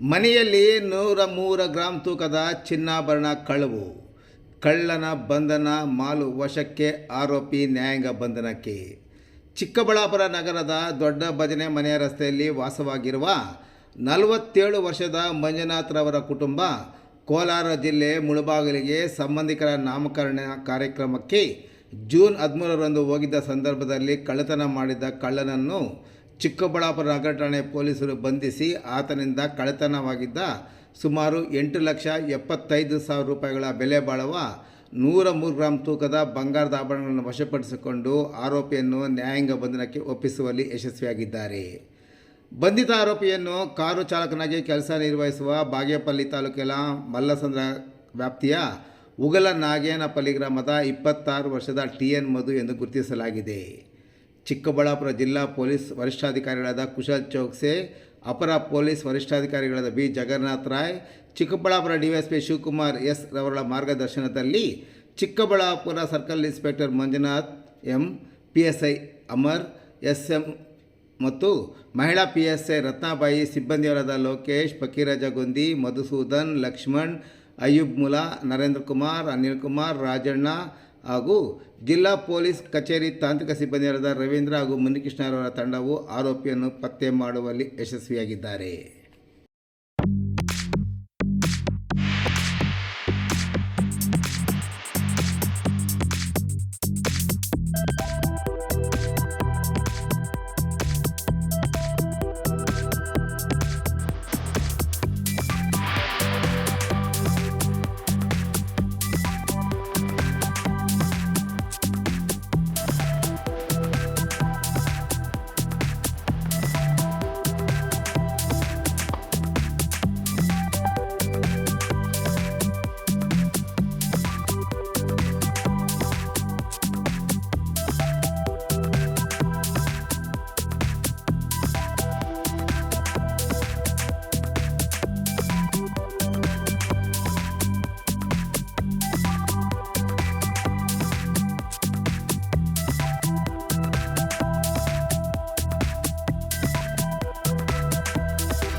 ಮನೆಯಲ್ಲಿ ನೂರ ಮೂರು ಗ್ರಾಂ ತೂಕದ ಚಿನ್ನಾಭರಣ ಕಳವು. ಕಳ್ಳನ ಬಂಧನ ಮಾಲು ವಶಕ್ಕೆ ಆರೋಪಿ ನ್ಯಾಯಾಂಗ ಬಂಧನಕ್ಕೆ. ಚಿಕ್ಕಬಳ್ಳಾಪುರ ನಗರದ ದೊಡ್ಡ ಭಜನೆ ಮನೆಯ ರಸ್ತೆಯಲ್ಲಿ ವಾಸವಾಗಿರುವ ನಲವತ್ತೇಳು ವರ್ಷದ ಮಂಜುನಾಥ್ರವರ ಕುಟುಂಬ ಕೋಲಾರ ಜಿಲ್ಲೆ ಮುಳುಬಾಗಿಲಿಗೆ ಸಂಬಂಧಿಕರ ನಾಮಕರಣ ಕಾರ್ಯಕ್ರಮಕ್ಕೆ ಜೂನ್ ಹದಿಮೂರರಂದು ಹೋಗಿದ್ದ ಸಂದರ್ಭದಲ್ಲಿ ಕಳ್ಳತನ ಮಾಡಿದ್ದ ಕಳ್ಳನನ್ನು ಚಿಕ್ಕಬಳ್ಳಾಪುರ ನಗರ ಠಾಣೆ ಪೊಲೀಸರು ಬಂಧಿಸಿ ಆತನಿಂದ ಕಳೆತನವಾಗಿದ್ದ ಸುಮಾರು ಎಂಟು ಲಕ್ಷ ಎಪ್ಪತ್ತೈದು ಸಾವಿರ ರೂಪಾಯಿಗಳ ಬೆಲೆ ಬಾಳುವ ನೂರ ಮೂರು ಗ್ರಾಂ ತೂಕದ ಬಂಗಾರದ ಆಭರಣಗಳನ್ನು ವಶಪಡಿಸಿಕೊಂಡು ಆರೋಪಿಯನ್ನು ನ್ಯಾಯಾಂಗ ಬಂಧನಕ್ಕೆ ಒಪ್ಪಿಸುವಲ್ಲಿ ಯಶಸ್ವಿಯಾಗಿದ್ದಾರೆ. ಬಂಧಿತ ಆರೋಪಿಯನ್ನು ಕಾರು ಚಾಲಕನಾಗಿ ಕೆಲಸ ನಿರ್ವಹಿಸುವ ಬಾಗೇಪಲ್ಲಿ ತಾಲೂಕಿನ ಮಲ್ಲಸಂದ್ರ ವ್ಯಾಪ್ತಿಯ ಉಗಲ ನಾಗೇನಪಲ್ಲಿ ಗ್ರಾಮದ ಇಪ್ಪತ್ತಾರು ವರ್ಷದ ಟಿ ಎನ್ ಮಧು ಎಂದು ಗುರುತಿಸಲಾಗಿದೆ. ಚಿಕ್ಕಬಳ್ಳಾಪುರ ಜಿಲ್ಲಾ ಪೊಲೀಸ್ ವರಿಷ್ಠಾಧಿಕಾರಿಗಳಾದ ಕುಶಲ್ ಚೌಕ್ಸೆ, ಅಪರ police ವರಿಷ್ಠಾಧಿಕಾರಿಗಳಾದ B. Jagannath Rai, Chikkaballapur DYSP Shivakumar S. ರವರ ಮಾರ್ಗದರ್ಶನದಲ್ಲಿ Chikkaballapur circle inspector Manjunath, M. P S I Amar, S. M. ಮತ್ತು ಮಹಿಳಾ ಪಿ ಎಸ್ ಐ ರತ್ನಾಬಾಯಿ, ಸಿಬ್ಬಂದಿಯವರಾದ ಲೋಕೇಶ್, ಫಕೀರಜ ಗುಂದಿ, ಮಧುಸೂದನ್, ಲಕ್ಷ್ಮಣ್, ಅಯ್ಯೂಬ್ ಮುಲಾ ನರೇಂದ್ರ ಕುಮಾರ್, ಅನಿಲ್ ಕುಮಾರ್, ರಾಜಣ್ಣ ಹಾಗೂ ಜಿಲ್ಲಾ ಪೊಲೀಸ್ ಕಚೇರಿ ತಾಂತ್ರಿಕ ಸಿಬ್ಬಂದಿಯಾದ ರವೀಂದ್ರ ಹಾಗೂ ಮುನಿಕೃಷ್ಣರವರ ತಂಡವು ಆರೋಪಿಯನ್ನು ಪತ್ತೆ ಮಾಡುವಲ್ಲಿ ಯಶಸ್ವಿಯಾಗಿದ್ದಾರೆ.